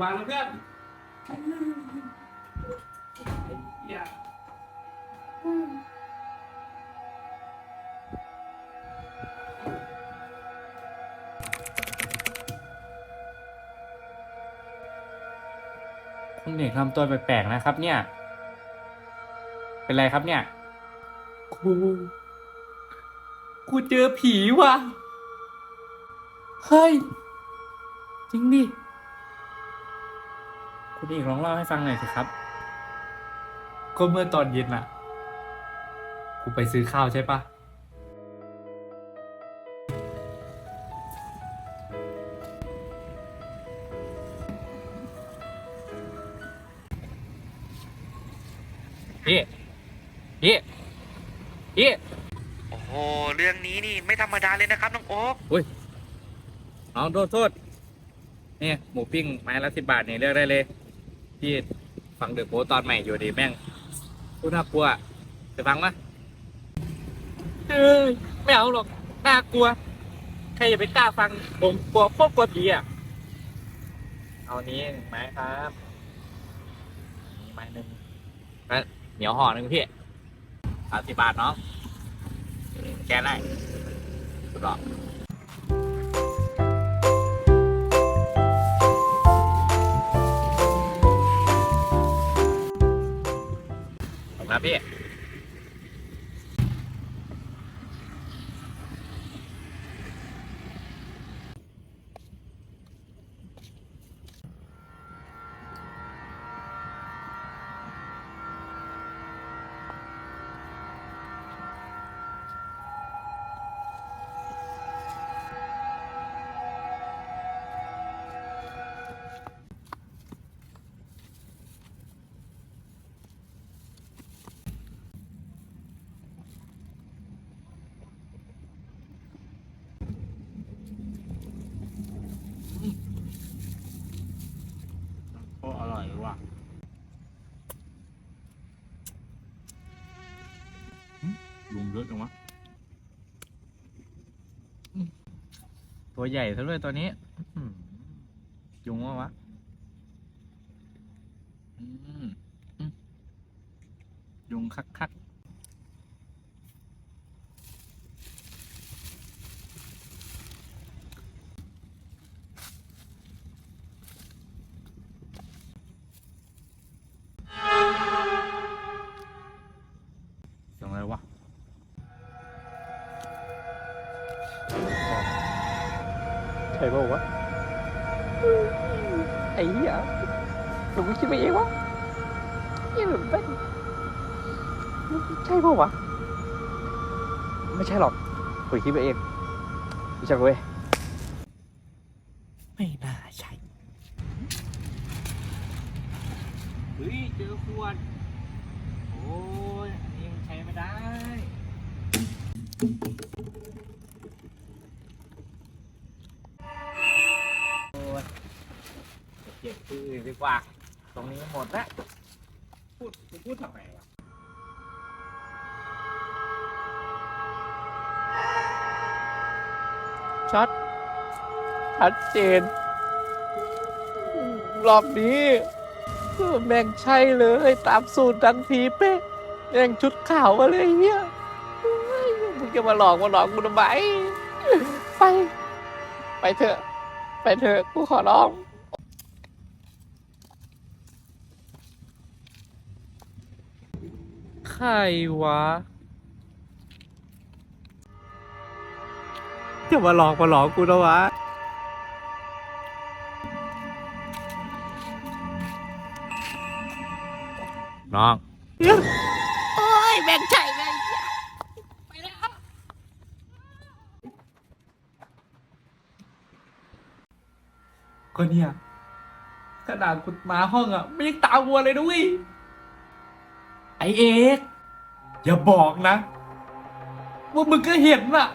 วางแล้วเพื่อนอย่าคุณเอกทำตัวแปลกๆนะครับ เนี่ย เป็นไรครับเนี่ยกูกูเจอผีว่ะ เฮ้ย จริงดิ คุณเอกลองเล่าให้ฟังหน่อยสิครับ ก็เมื่อตอนเย็นน่ะ กูไปซื้อข้าวใช่ปะ พี่พี่พี่โอ้โห เรื่องนี้นี่ไม่ธรรมดาเลยนะครับน้องโอ๊กเอาโทษโทษนี่หมูปิ้งไม้ละสิบบาทนี่เลือกได้เลย พี่ฟังเดอะโพสต์ตอนใหม่อยู่ดีแม่งพูดน่ากลัวจะฟังปะเอ้ยไม่เอาหรอกน่ากลัว ใครจะไปกล้าฟังผมกลัวโคตรกลัวผีอะ เอานี้หนึ่งไม้ครับนี่ไม้หนึ่งแล้วเหนียวห่อหนึ่งพี่สามสิบบาทเนาะแกได้สุดหรอ ขอ ยอะจังวะอืมตัวใหญ่ซะด้วยตัวนี้อื้อหือยุงวะวะอืมอืมยุงคักคักๆเสียงอะไรวะ ใช่ป่าวะไอ้เหี้ยหนูคิดไปเองวะเหี้ยแบบเป็นใช่ป่าวะไม่ใช่หรอกกูคิดไปเองไม่ใช่เว้ยไม่น่าใช่เฮ้ยเจอขวดโอ้ยอันนี้มันใช้ไม่ได้ เก็บที่อื่นดีกว่า ตรงนี้หมดแล้วพูดกูพูดทำไมวะชัดชัดเจนรอบนี้เออแม่งใช่เลย ตามสูตรดันทีเป๊ะแม่งชุดขาวมาเลยเฮียเฮ้ยมึงจะมาหลอกมาหลอกกูทำไมไป ไปเถอะ ไปเถอะ กูขอร้อง ใครวะจะมาหลอกมาหลอกกูนะวะน้อง โอ้ยแม่งใช่แม่งไปแล้ว ก็เนี่ยขนาดกูมาห้องอะ ไม่ยังตาวัวเลยด้วย ไอเอกอย่าบอกนะ ว่ามึงก็เห็นอะ